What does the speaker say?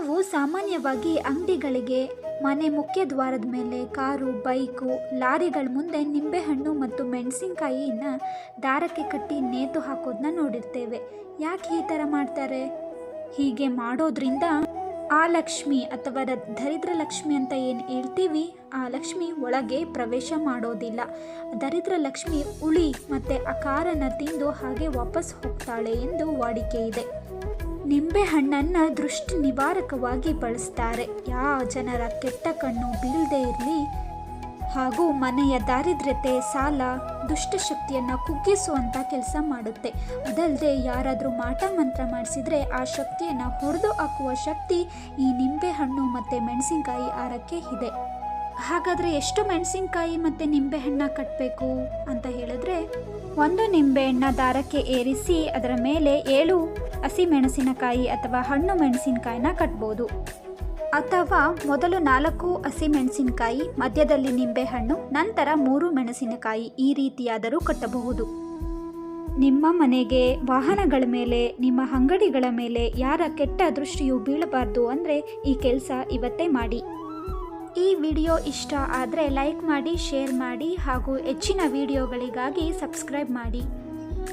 ನಾವು ಸಾಮಾನ್ಯವಾಗಿ ಅಂಗಡಿಗಳಿಗೆ, ಮನೆ ಮುಖ್ಯ ದ್ವಾರದ ಮೇಲೆ ಕಾರು, ಬೈಕು, ಲಾರಿಗಳ ಮುಂದೆ ನಿಂಬೆಹಣ್ಣು ಮತ್ತು ಮೆಣಸಿನಕಾಯಿಯನ್ನು ದಾರಕ್ಕೆ ಕಟ್ಟಿ ನೇತು ಹಾಕೋದನ್ನ ನೋಡಿರ್ತೇವೆ. ಯಾಕೆ ಈ ಥರ ಮಾಡ್ತಾರೆ? ಹೀಗೆ ಮಾಡೋದ್ರಿಂದ ಆ ಲಕ್ಷ್ಮಿ ಅಥವಾ ದರಿದ್ರ ಲಕ್ಷ್ಮಿ ಅಂತ ಏನು ಹೇಳ್ತೀವಿ? ಆ ಲಕ್ಷ್ಮಿ ಒಳಗೆ ಪ್ರವೇಶ ಮಾಡೋದಿಲ್ಲ. ದರಿದ್ರ ಲಕ್ಷ್ಮಿ ಉಳಿ ಮತ್ತು ಅಕಾರನ ತಿಂದು ಹಾಗೆ ವಾಪಸ್ ಹೋಗ್ತಾಳೆ ಎಂದು ವಾಡಿಕೆ ಇದೆ. ನಿಂಬೆ ಹಣ್ಣನ್ನು ದೃಷ್ಟಿ ನಿವಾರಕವಾಗಿ ಬಳಸ್ತಾರೆ. ಯಾವ ಜನರ ಕೆಟ್ಟ ಕಣ್ಣು ಬೀಳದೇ ಇರಲಿ. ಹಾಗೂ ಮನೆಯ ದಾರಿದ್ರ್ಯತೆ, ಸಾಲ ದುಷ್ಟಶಕ್ತಿಯನ್ನು ಕುಗ್ಗಿಸುವಂಥ ಕೆಲಸ ಮಾಡುತ್ತೆ. ಅದಲ್ಲದೆ ಯಾರಾದರೂ ಮಾಟ ಮಂತ್ರ ಮಾಡಿಸಿದರೆ ಆ ಶಕ್ತಿಯನ್ನು ಹೊಡೆದು ಹಾಕುವ ಶಕ್ತಿ ಈ ನಿಂಬೆಹಣ್ಣು ಮತ್ತು ಮೆಣಸಿನಕಾಯಿ ಆರಕ್ಕೆ ಇದೆ. ಹಾಗಾದರೆ ಎಷ್ಟು ಮೆಣಸಿನಕಾಯಿ ಮತ್ತು ನಿಂಬೆಹಣ್ಣ ಕಟ್ಟಬೇಕು ಅಂತ ಹೇಳಿದ್ರೆ ಒಂದು ನಿಂಬೆಹಣ್ಣ ದಾರಕ್ಕೆ ಏರಿಸಿ ಅದರ ಮೇಲೆ ಏಳು ಹಸಿ ಮೆಣಸಿನಕಾಯಿ ಅಥವಾ ಹಣ್ಣು ಮೆಣಸಿನಕಾಯಿನ ಕಟ್ಬೋದು. ಅಥವಾ ಮೊದಲು ನಾಲ್ಕು ಹಸಿ ಮೆಣಸಿನಕಾಯಿ, ಮಧ್ಯದಲ್ಲಿ ನಿಂಬೆಹಣ್ಣು ನಂತರ ಮೂರು ಮೆಣಸಿನಕಾಯಿ ಈ ರೀತಿಯಾದರೂ ಕಟ್ಟಬಹುದು. ನಿಮ್ಮ ಮನೆಗೆ ವಾಹನಗಳ ಮೇಲೆ, ನಿಮ್ಮ ಅಂಗಡಿಗಳ ಮೇಲೆ ಯಾರ ಕೆಟ್ಟ ದೃಷ್ಟಿಯು ಬೀಳಬಾರ್ದು ಅಂದರೆ ಈ ಕೆಲಸ ಇವತ್ತೇ ಮಾಡಿ. ಈ ವಿಡಿಯೋ ಇಷ್ಟ ಆದರೆ ಲೈಕ್ ಮಾಡಿ ಶೇರ್ ಮಾಡಿ ಹಾಗೂ ಹೆಚ್ಚಿನ ವಿಡಿಯೋಗಳಿಗಾಗಿ ಸಬ್ಸ್ಕ್ರೈಬ್ ಮಾಡಿ.